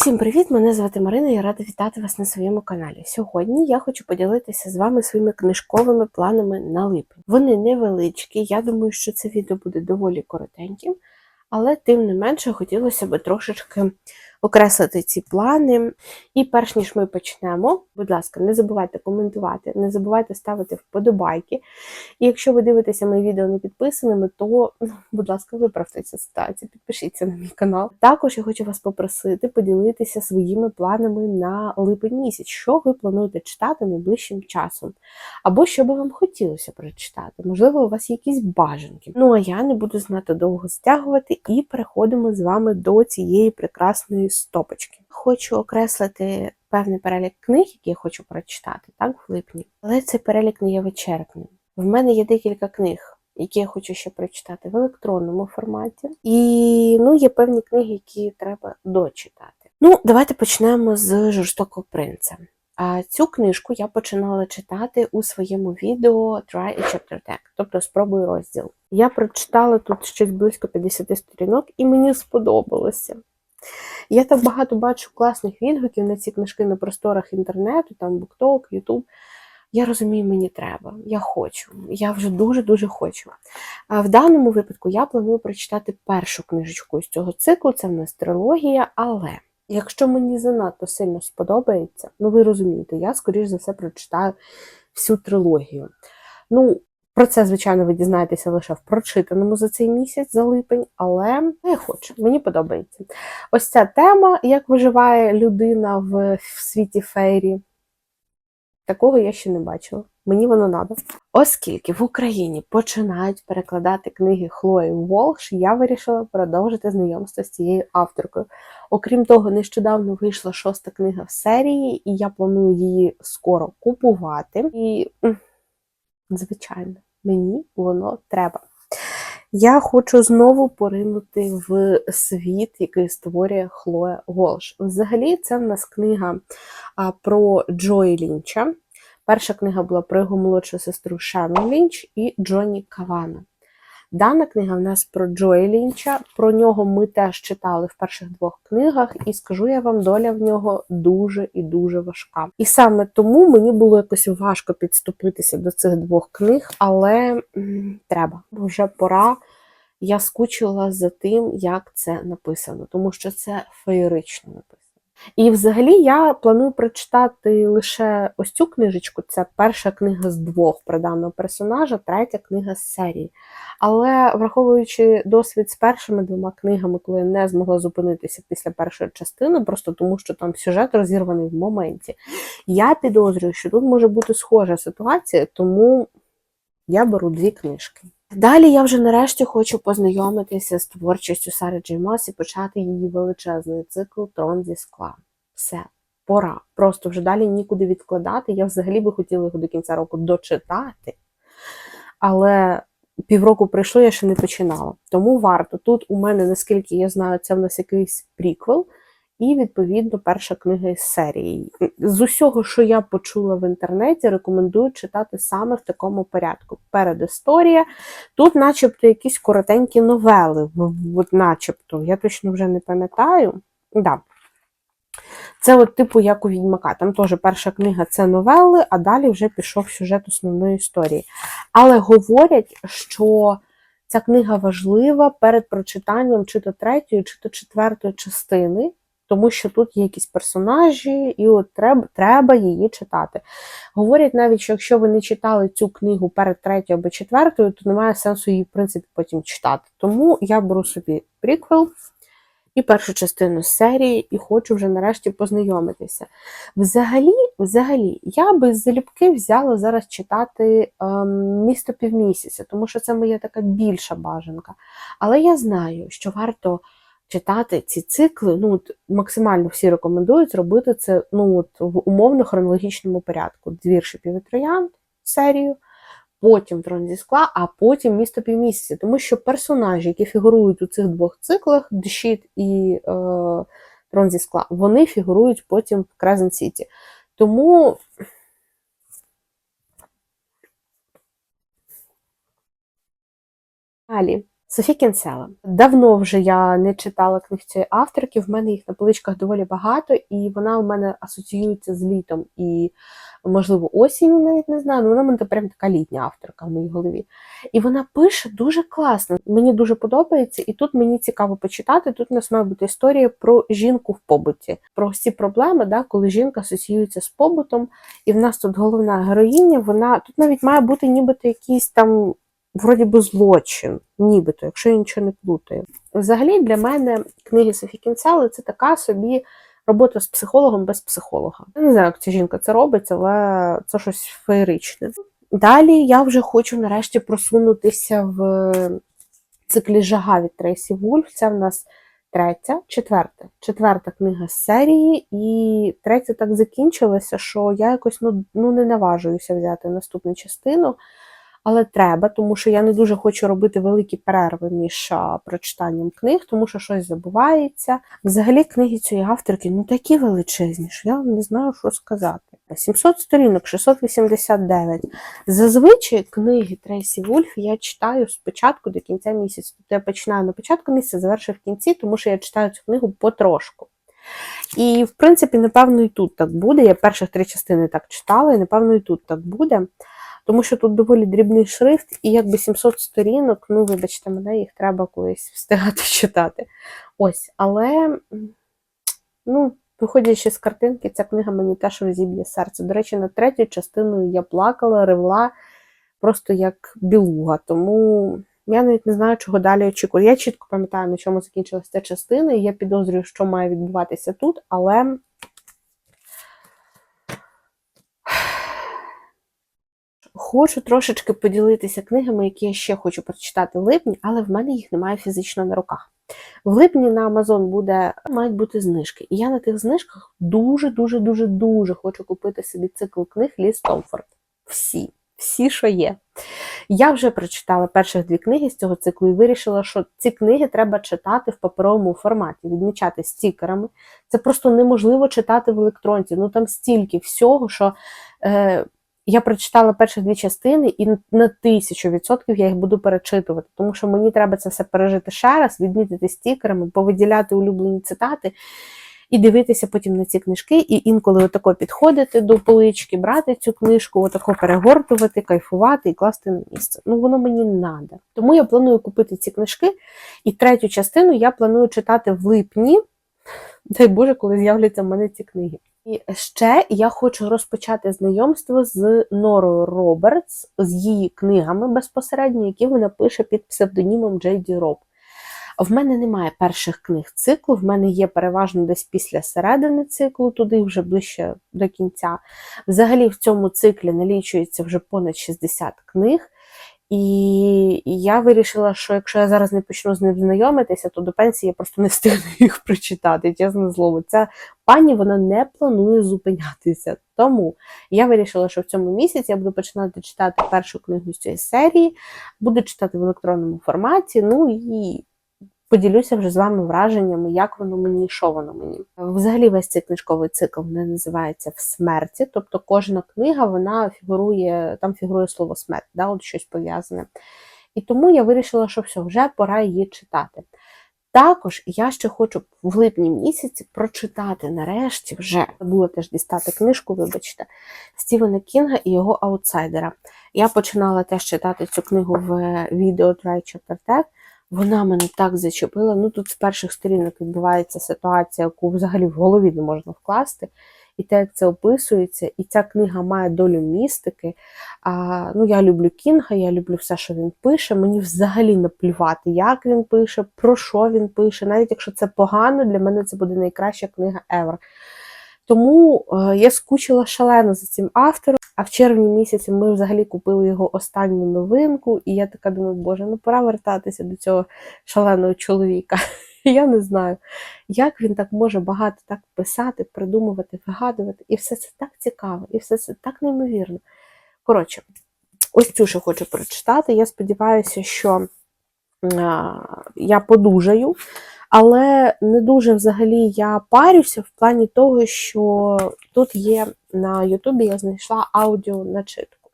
Усім привіт! Мене звати Марина. Я рада вітати вас на своєму каналі. Сьогодні я хочу поділитися з вами своїми книжковими планами на липень. Вони невеличкі. Я думаю, що це відео буде доволі коротеньким, але тим не менше хотілося б трошечки окреслити ці плани. І перш ніж ми почнемо, будь ласка, не забувайте коментувати, не забувайте ставити вподобайки. І якщо ви дивитеся мої відео не підписаними, то, ну, будь ласка, виправте цю ситуацію, підпишіться на мій канал. Також я хочу вас попросити поділитися своїми планами на липень місяць, що ви плануєте читати найближчим часом, або що би вам хотілося прочитати. Можливо, у вас якісь бажанки. Ну а я не буду знато довго стягувати і переходимо з вами до цієї прекрасної стопочки. Хочу окреслити певний перелік книг, які я хочу прочитати, так, в липні. Але цей перелік не є вичерпним. В мене є декілька книг, які я хочу ще прочитати в електронному форматі. І ну, є певні книги, які треба дочитати. Ну, давайте почнемо з жорстокого принца. А цю книжку я починала читати у своєму відео Try a Chapter Tag, тобто спробуй розділ. Я прочитала тут щось близько 50 сторінок, і мені сподобалося. Я так багато бачу класних відгуків на ці книжки на просторах інтернету, там BookTok, YouTube. Я розумію, мені треба. Я хочу. Я вже дуже-дуже хочу. А в даному випадку я планую прочитати першу книжечку з цього циклу. Це в нас трилогія, але якщо мені занадто сильно сподобається, ну ви розумієте, я, скоріш за все, прочитаю всю трилогію. Ну, про це, звичайно, ви дізнаєтеся лише в прочитаному за цей місяць, за липень, але я хочу, мені подобається. Ось ця тема, як виживає людина в, в світі фейрі. Такого я ще не бачила. Мені воно надо. Оскільки в Україні починають перекладати книги Хлої Волш, я вирішила продовжити знайомство з цією авторкою. Окрім того, нещодавно вийшла шоста книга в серії, і я планую її скоро купувати. І, звичайно, мені воно треба. Я хочу знову поринути в світ, який створює Хлоя Голш. Взагалі, це в нас книга про Джої Лінча. Перша книга була про його молодшу сестру Шану Лінч і Джонні Кавана. Дана книга в нас про Джої Лінча. Про нього ми теж читали в перших двох книгах, і скажу я вам, доля в нього дуже і дуже важка. І саме тому мені було якось важко підступитися до цих двох книг, але м, треба, бо вже пора. Я скучила за тим, як це написано, тому що це феєрично написано. І взагалі я планую прочитати лише ось цю книжечку. Це перша книга з двох про даного персонажа, третя книга з серії. Але враховуючи досвід з першими двома книгами, коли я не змогла зупинитися після першої частини, просто тому що там сюжет розірваний в моменті, я підозрюю, що тут може бути схожа ситуація, тому я беру дві книжки. Далі я вже нарешті хочу познайомитися з творчістю Сари Джеймас і почати її величезний цикл Трон зі скла. Все, пора. Просто вже далі нікуди відкладати. Я взагалі би хотіла його до кінця року дочитати. Але півроку пройшло, я ще не починала. Тому варто. Тут у мене, наскільки я знаю, це в нас якийсь приквел. І, відповідно, перша книга із серії. З усього, що я почула в інтернеті, рекомендую читати саме в такому порядку. Передісторія. Тут, начебто, якісь коротенькі новели. Начебто, я точно вже не пам'ятаю. Да. Це от типу як у Відьмака. Там теж перша книга це новели, а далі вже пішов сюжет основної історії. Але говорять, що ця книга важлива перед прочитанням чи то третьої, чи то четвертої частини тому що тут є якісь персонажі, і от треба треба її читати. Говорять навіть, що якщо ви не читали цю книгу перед третьою або четвертою, то немає сенсу її, в принципі, потім читати. Тому я беру собі приквел і першу частину серії, і хочу вже нарешті познайомитися. Взагалі, взагалі, я би залюбки взяла зараз читати ем, місто півмісяця, тому що це моя така більша бажанка. Але я знаю, що варто читати ці цикли, ну от максимально всі рекомендують робити це ну от в умовно хронологічному порядку. Двір шипів Троянд серію, потім трон зі скла, а потім місто півмісяця. Тому що персонажі, які фігурують у цих двох циклах, Дешіт і е, Трон зі скла, вони фігурують потім в Крезен Сіті. Тому. Далі. Софі Кінсела. Давно вже я не читала книг цієї авторки. В мене їх на поличках доволі багато, і вона у мене асоціюється з літом і, можливо, осінню, навіть не знаю. Ну, вона в мене прям така літня авторка в моїй голові. І вона пише дуже класно. Мені дуже подобається, і тут мені цікаво почитати. Тут у нас має бути історія про жінку в побуті, про всі проблеми, да, коли жінка асоціюється з побутом. І в нас тут головна героїня. Вона тут навіть має бути нібито якийсь там. Вроді би злочин, нібито, якщо я нічого не плутаю. Взагалі, для мене книги Софі Кінцели це така собі робота з психологом без психолога. Я не знаю, як ця жінка це робить, але це щось феєричне. Далі я вже хочу нарешті просунутися в циклі Жага від Трейсі Вульф. Це в нас третя, четверта. Четверта книга з серії, і третя так закінчилася, що я якось ну, ну не наважуюся взяти наступну частину. Але треба, тому що я не дуже хочу робити великі перерви між прочитанням книг, тому що щось забувається. Взагалі, книги цієї авторки ну такі величезні, що я не знаю, що сказати. 700 сторінок, 689. Зазвичай книги Трейсі Вульф я читаю з початку до кінця місяця. Тобто я починаю на початку місяця, завершую в кінці, тому що я читаю цю книгу потрошку. І, в принципі, напевно, і тут так буде. Я перших три частини так читала, і напевно, і тут так буде. Тому що тут доволі дрібний шрифт, і якби 700 сторінок, ну, вибачте, мене їх треба колись встигати читати. Ось, але, ну, виходячи з картинки, ця книга мені теж розіб'є серце. До речі, над третю частиною я плакала, ревла просто як білуга. Тому я навіть не знаю, чого далі очікую. Я чітко пам'ятаю, на чому закінчилася ця частина, і я підозрюю, що має відбуватися тут, але. Хочу трошечки поділитися книгами, які я ще хочу прочитати в липні, але в мене їх немає фізично на руках. В липні на Amazon буде, мають бути знижки. І я на тих знижках дуже-дуже дуже дуже хочу купити собі цикл книг Ліс Комфорт. Всі, всі, що є. Я вже прочитала перших дві книги з цього циклу і вирішила, що ці книги треба читати в паперовому форматі, відмічати стікерами. Це просто неможливо читати в електронці. Ну там стільки всього, що. Е, я прочитала перші дві частини, і на тисячу відсотків я їх буду перечитувати, тому що мені треба це все пережити ще раз, відмітити стікерами, повиділяти улюблені цитати і дивитися потім на ці книжки, і інколи отако підходити до полички, брати цю книжку, отако перегортувати, кайфувати і класти на місце. Ну воно мені треба. Тому я планую купити ці книжки, і третю частину я планую читати в липні. Дай Боже, коли з'являться в мене ці книги. І ще я хочу розпочати знайомство з Норою Робертс, з її книгами безпосередньо, які вона пише під псевдонімом Джейді Роб. В мене немає перших книг циклу, в мене є переважно десь після середини циклу, туди вже ближче до кінця. Взагалі в цьому циклі налічується вже понад 60 книг. І я вирішила, що якщо я зараз не почну з ним знайомитися, то до пенсії я просто не встигну їх прочитати, чесне слово. Ця пані вона не планує зупинятися. Тому я вирішила, що в цьому місяці я буду починати читати першу книгу з цієї серії, буду читати в електронному форматі. Ну і поділюся вже з вами враженнями, як воно мені, що воно мені. Взагалі, весь цей книжковий цикл не називається в смерті, тобто кожна книга вона фігурує, там фігурує слово смерть, да, от щось пов'язане. І тому я вирішила, що все, вже пора її читати. Також я ще хочу в липні місяці прочитати нарешті вже забула теж дістати книжку, вибачте, Стівена Кінга і його аутсайдера. Я починала теж читати цю книгу в відео Try Chapter Tag. Вона мене так зачепила. Ну тут з перших сторінок відбувається ситуація, яку взагалі в голові не можна вкласти. І те, як це описується, і ця книга має долю містики. А, Ну, Я люблю Кінга, я люблю все, що він пише. Мені взагалі наплювати, як він пише, про що він пише. Навіть якщо це погано, для мене це буде найкраща книга ever. Тому е, я скучила шалено за цим автором. А в червні місяці ми взагалі купили його останню новинку, і я така думаю, боже, ну пора вертатися до цього шаленого чоловіка. Я не знаю, як він так може багато так писати, придумувати, вигадувати. І все це так цікаво, і все це так неймовірно. Коротше, ось цю ще хочу прочитати. Я сподіваюся, що я подужаю. Але не дуже взагалі я парюся в плані того, що тут є на Ютубі я знайшла аудіоначитку.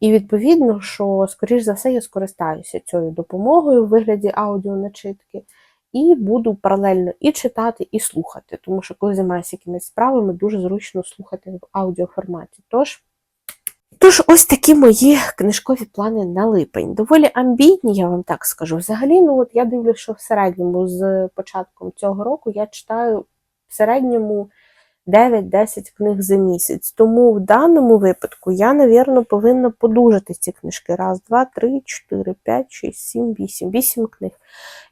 І відповідно, що, скоріш за все, я скористаюся цією допомогою в вигляді аудіоначитки. І буду паралельно і читати, і слухати, тому що коли займаюся якимись справами, дуже зручно слухати в аудіоформаті. Тож, тож ось такі мої книжкові плани на липень. Доволі амбітні, я вам так скажу. Взагалі, ну от я дивлюся, що в середньому з початком цього року я читаю в середньому 9-10 книг за місяць. Тому в даному випадку я, навірно, повинна подужати ці книжки. Раз, два, три, чотири, п'ять, шість, сім, вісім. Вісім книг.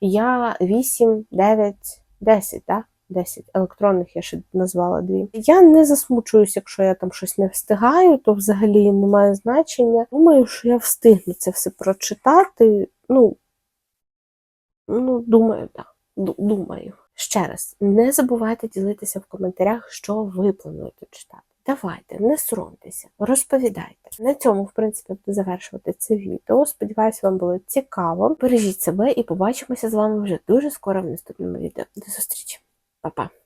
Я 8, 9, 10, так? 10 електронних я ще назвала дві. Я не засмучуюсь, якщо я там щось не встигаю, то взагалі немає значення. Думаю, що я встигну це все прочитати. Ну, ну думаю, так. Ду- Думаю. Ще раз, не забувайте ділитися в коментарях, що ви плануєте читати. Давайте, не соромтеся, розповідайте. На цьому, в принципі, буду завершувати це відео. Сподіваюсь, вам було цікаво. Бережіть себе і побачимося з вами вже дуже скоро в наступному відео. До зустрічі, Papa. Pa.